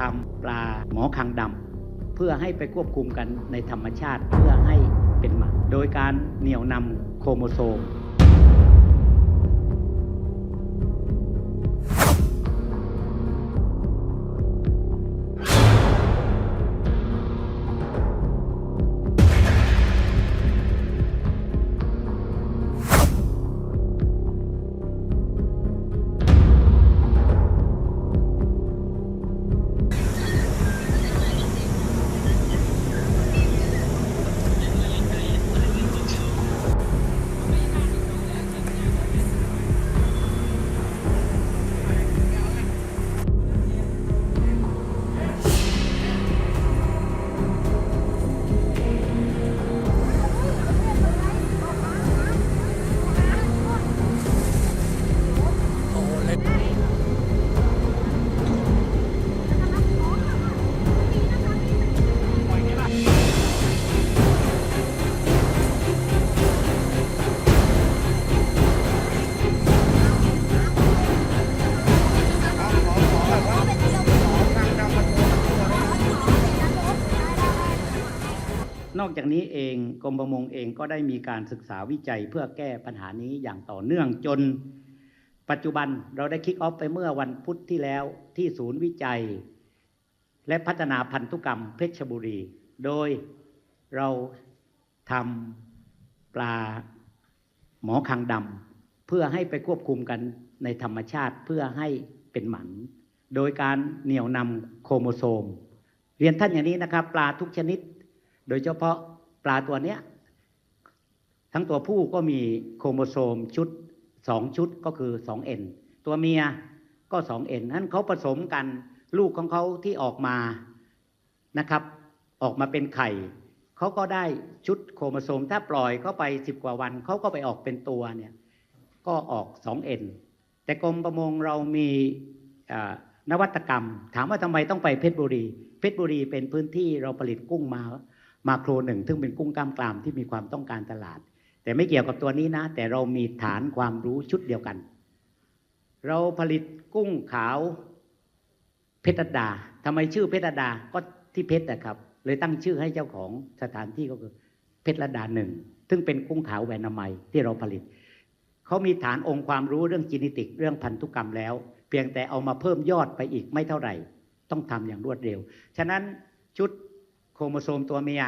ทำปลาหมอคางดำเพื่อให้ไปควบคุมกันในธรรมชาติเพื่อให้เป็นหมันโดยการเหนี่ยวนำโครโมโซม นอกจากนี้เองกรมประมงเองก็ได้มีการศึกษาวิจัยเพื่อแก้ปัญหานี้อย่างต่อเนื่องจน ปัจจุบันเราได้คิกออฟไปเมื่อวันพุธที่แล้วที่ศูนย์วิจัย และพัฒนาพันธุกรรมเพชรบุรี โดยเราทำปลาหมอคางดำเพื่อให้ไปควบคุมกันในธรรมชาติเพื่อให้เป็นหมัน โดยการเหนี่ยวนำโครโมโซม เรียนท่านอย่างนี้นะครับ ปลาทุกชนิด โดยเฉพาะปลาตัวเนี้ย ทั้งตัวผู้ก็มีโครโมโซมชุดสองชุดก็คือสองเอ็นตัวเมียก็สองเอ็นนั้นเขาผสมกันลูกของเขาที่ออกมานะครับ ออกมาเป็นไข่เขาก็ได้ชุดโครโมโซม ถ้าปล่อยเข้าไปสิบกว่าวันเขาก็ไปออกเป็นตัวเนี่ยก็ออกสองเอ็นแต่กรมประมงเรามีนวัตกรรม ถามว่าทำไมต้องไปเพชรบุรี เพชรบุรีเป็นพื้นที่เราผลิตกุ้งมา มาโครหนึ่งซึ่งเป็นกุ้งกล้ามกรามที่มีความต้องการตลาด แต่ไม่เกี่ยวกับตัวนี้นะ แต่เรามีฐานความรู้ชุดเดียวกัน เราผลิตกุ้งขาวเพชรดาทำไมชื่อเพชรดาก็ที่เพชรนะครับ เลยตั้งชื่อให้เจ้าของสถานที่ก็คือเพชรดาหนึ่งซึ่งเป็นกุ้งขาวแวนามัยที่เราผลิตเขามีฐานองค์ความรู้เรื่องจีนิติกเรื่องพันธุกรรมแล้ว เพียงแต่เอามาเพิ่มยอดไปอีกไม่เท่าไหร่ ต้องทำอย่างรวดเร็ว ฉะนั้นชุด โครโมโซมตัวเมีย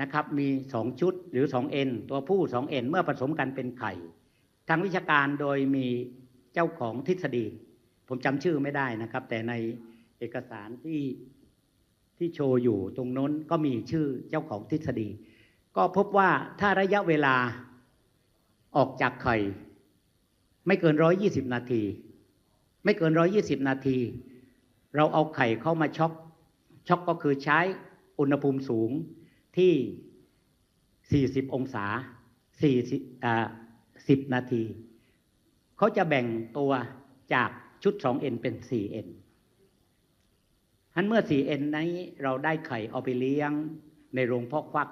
นะครับมีสองชุดหรือสองเอ็นตัวผู้สองเอ็นเมื่อผสมกันเป็นไข่ ทางวิชาการโดยมีเจ้าของทฤษฎี ผมจำชื่อไม่ได้นะครับ แต่ในเอกสารที่ที่โชว์อยู่ตรงน้นก็มีชื่อเจ้าของทฤษฎี ก็พบว่าถ้าระยะเวลาออกจากไข่ ไม่เกินร้อยี่สิบนาที ไม่เกินร้อยี่สิบนาที เราเอาไข่เข้ามาช็อกช็อกก็คือใช้ อุณหภูมิสูงที่ 40 องศา40อ่า10 นาที เขาจะแบ่งตัวจากชุด 2N เป็น 4N ทันเมื่อ 4N นี้เราได้ไข่เอาไปเลี้ยงในโรงเพาะฟัก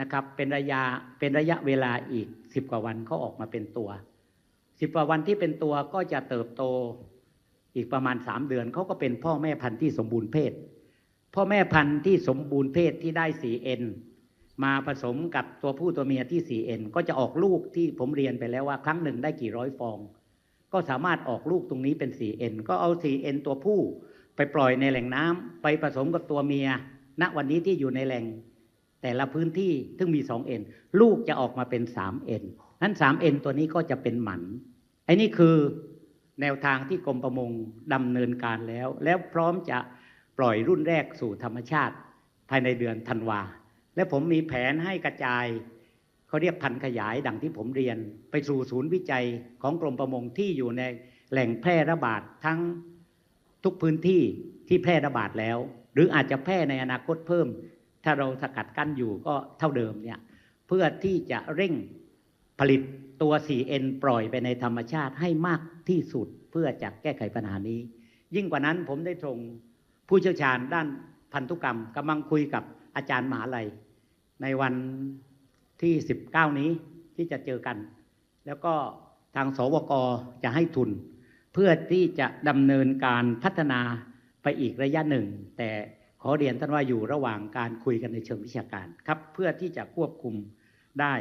นะครับ เป็นระยะเป็นระยะเวลาอีก 10 กว่าวันเขาออกมาเป็นตัว 10 กว่าวันที่เป็นตัวก็จะเติบโตอีกประมาณ 3 เดือนเขาก็เป็นพ่อแม่พันธุ์ที่สมบูรณ์เพศ พ่อแม่พันธุ์ที่สมบูรณ์เพศที่ได้ 4N มาผสมกับตัวผู้ตัวเมียที่ 4N ก็จะออกลูกที่ผมเรียนไปแล้วว่าครั้งหนึ่งได้กี่ร้อยฟอง ก็สามารถออกลูกตรงนี้เป็น 4N ก็เอา 4N ตัวผู้ไปปล่อยในแหล่งน้ำไปผสมกับตัวเมีย ณวันนี้ที่อยู่ในแหล่ง แต่ละพื้นที่ซึ่งมี 2N ลูกจะออกมาเป็น 3N นั้น 3N ตัวนี้ก็จะเป็นหมันไอ้นี่คือแนวทางที่กรมประมงดำเนินการแล้ว แล้วพร้อมจะ ปล่อยรุ่นแรกสู่ธรรมชาติภายในเดือนธันวา และผมมีแผนให้กระจายเขาเรียกพันขยายดังที่ผมเรียน ไปสู่ศูนย์วิจัยของกรมประมงที่อยู่ในแหล่งแพร่ระบาดทั้งทุกพื้นที่ที่แพร่ระบาดแล้ว หรืออาจจะแพร่ในอนาคตเพิ่ม ถ้าเราสกัดกั้นอยู่ก็เท่าเดิมเนี่ยเพื่อที่จะเร่งผลิตตัว 4N ปล่อยไปในธรรมชาติให้มากที่สุดเพื่อจะแก้ไขปัญหานี้ ยิ่งกว่านั้นผมได้ส่ง ผู้เชี่ยวชาญด้านพันธุกรรมกำลังคุยกับอาจารย์มหาลัย ในวันที่ 19 นี้ที่จะเจอกัน แล้วก็ทางสวกจะให้ทุน เพื่อที่จะดำเนินการพัฒนาไปอีกระยะหนึ่ง แต่ขอเรียนท่านว่าอยู่ระหว่างการคุยกันในเชิงวิชาการครับ เพื่อที่จะควบคุมได้